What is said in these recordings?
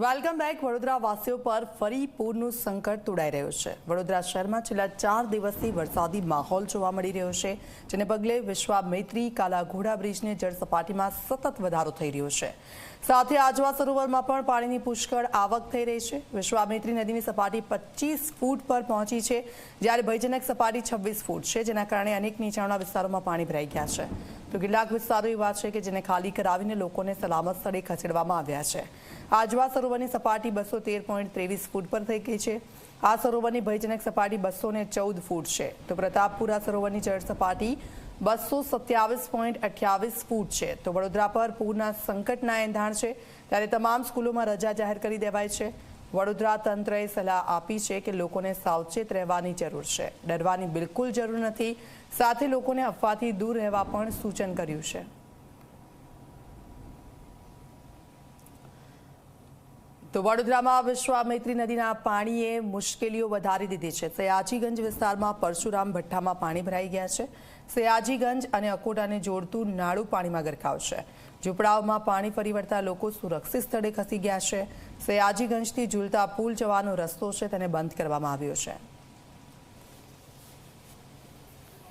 Welcome back Vadodara વાસીઓ પર ફરી પૂરનું સંકટ તોડાઈ રહ્યું છે. વડોદરા શહેરમાં છેલ્લા ચાર દિવસથી વરસાદી માહોલ જોવા મળી રહ્યો છે, જેને પગલે વિશ્વામૈત્રી કાલાઘોડા બ્રિજને જળ સપાટીમાં સતત વધારો થઈ રહ્યો છે. સાથે આજવા સરોવરમાં પણ પાણીની પુષ્કળ આવક થઈ રહી છે. વિશ્વામૈત્રી નદીની સપાટી પચીસ ફૂટ પર પહોંચી છે, જ્યારે ભયજનક સપાટી છવ્વીસ ફૂટ છે, જેના કારણે અનેક નીચાણના વિસ્તારોમાં પાણી ભરાઈ ગયા છે. તો કેટલાક વિસ્તારો એવા છે કે જેને ખાલી કરાવીને લોકોને સલામત સ્થળે ખસેડવામાં આવ્યા છે. આજવા સરોવરની સપાટી બસો તેર પોઈન્ટ ત્રેવીસ ફૂટ પર થઈ ગઈ છે. આ સરોવરની ભયજનક સપાટી બસો ચૌદ ફૂટ છે. તો પ્રતાપપુરા સરોવરની જળ સપાટી બસો સત્યાવીસ પોઈન્ટ અઠ્યાવીસ ફૂટ છે. તો વડોદરા પર પૂરના સંકટના એંધાણ છે. ત્યારે તમામ સ્કૂલોમાં રજા જાહેર કરી દેવાય છે. વડોદરા તંત્રએ સલાહ આપી છે કે લોકોને સાવચેત રહેવાની જરૂર છે. ડરવાની બિલકુલ જરૂર નથી. સાથે લોકોને અફવાથી દૂર રહેવા પણ સૂચન કર્યું છે. તો વડોદરામાં વિશ્વામૈત્રી નદીના પાણીએ મુશ્કેલીઓ વધારી દીધી છે. સયાજીગંજ વિસ્તારમાં પરશુરામ ભઠ્ઠામાં પાણી ભરાઈ ગયા છે. સયાજીગંજ અને અકોટાને જોડતું નાળું પાણીમાં ગરકાવ છે. ઝૂંપડાઓમાં પાણી ફરી વળતા લોકો સુરક્ષિત સ્થળે ખસી ગયા છે. સયાજીગંજથી ઝૂલતા પુલ જવાનો રસ્તો છે તેને બંધ કરવામાં આવ્યો છે.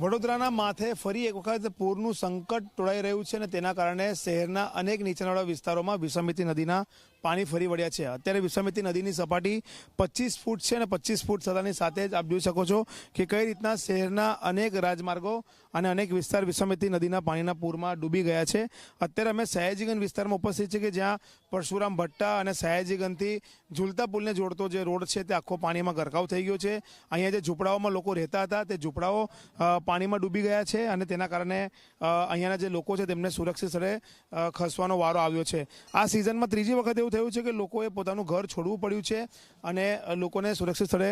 વડોદરાના માથે ફરી એક વખત પૂરનું સંકટ તોડાઈ રહ્યું છે અને તેના કારણે શહેરના અનેક નીચાણવાળા વિસ્તારોમાં વિષમિતી નદીના પાણી ફરી વળ્યા છે. અત્યારે વિશ્વામિત્રી નદીની સપાટી પચીસ ફૂટ છે અને પચીસ ફૂટ થતાની સાથે જ આપ જોઈ શકો છો કે કઈ રીતના શહેરના અનેક રાજમાર્ગો અને અનેક વિસ્તાર વિશ્વામિત્રી નદીના પાણીના પૂરમાં ડૂબી ગયા છે. અત્યારે અમે સયાજીગંજ વિસ્તારમાં ઉપસ્થિત છે કે જ્યાં પરશુરામ ભટ્ટા અને સયાજીગંજથી ઝૂલતા પુલને જોડતો જે રોડ છે તે આખો પાણીમાં ગરકાવ થઈ ગયો છે. અહીંયા જે ઝૂંપડાઓમાં લોકો રહેતા હતા તે ઝૂંપડાઓ પાણીમાં ડૂબી ગયા છે અને તેના કારણે અહીંયાના જે લોકો છે તેમને સુરક્ષિત સ્થળે ખસવાનો વારો આવ્યો છે. આ સિઝનમાં ત્રીજી વખત એવું થયું છે કે લોકોએ પોતાનું ઘર છોડવું પડ્યું છે અને લોકોને સુરક્ષિત સ્થળે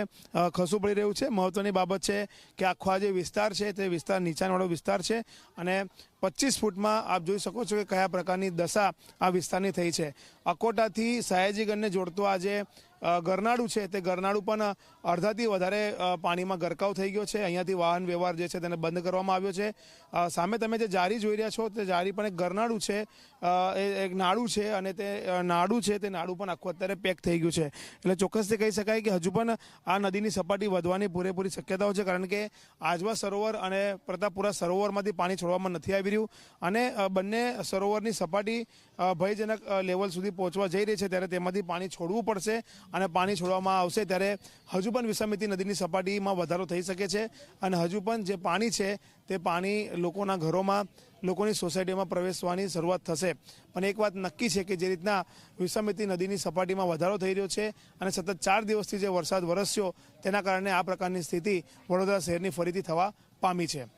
ખસવું પડી રહ્યું છે. મહત્વની બાબત છે કે આખો આ જે વિસ્તાર છે તે વિસ્તાર નીચાણવાળો વિસ્તાર છે અને પચીસ ફૂટમાં આપ જોઈ શકો છો કે કયા પ્રકારની દશા આ વિસ્તારની થઈ છે. અકોટાથી સયાજીગંજને જોડતો આ જે ગરનાળું છે. તે ગરનાળું પણ અડધાથી વધારે પાણીમાં ગરકાવ થઈ ગયો છે. અહીંયાથી વાહન વ્યવહાર જે છે તેને બંધ કરવામાં આવ્યો છે. સામે તમે જે જારી જોઈ રહ્યા છો, તે જારી પણ એક ગરનાળું છે. એ એક નાળું છે અને તે નાળું છે. તે નાળું પણ આખું અત્યારે પેક થઈ ગયું છે. એટલે ચોક્કસથી કહી શકાય કે હજુ પણ આ નદીની સપાટી વધવાની પૂરેપૂરી શક્યતાઓ છે, કારણ કે આજવા સરોવર અને પ્રતાપપુરા સરોવરમાંથી પાણી છોડવામાં નથી આવી રહ્યું. અને બંને સરોવરની સપાટી ભયજનક લેવલ સુધી પહોંચવા જઈ રહી છે, ત્યારે તેમાંથી પાણી છોડવું પડશે અને પાણી છોડવામાં આવશે ત્યારે હજુ પણ વિશ્વામિત્રી નદીની સપાટીમાં વધારો થઈ શકે છે અને હજુ પણ જે પાણી છે તે પાણી લોકોના ઘરોમાં, લોકોની સોસાયટીમાં પ્રવેશવાની શરૂઆત થશે. પણ એક વાત નક્કી છે કે જે રીતના વિશ્વામિત્રી નદીની સપાટીમાં વધારો થઈ રહ્યો છે અને સતત ચાર દિવસથી જે વરસાદ વરસ્યો, તેના કારણે આ પ્રકારની સ્થિતિ વડોદરા શહેરની ફરીથી થવા પામી છે.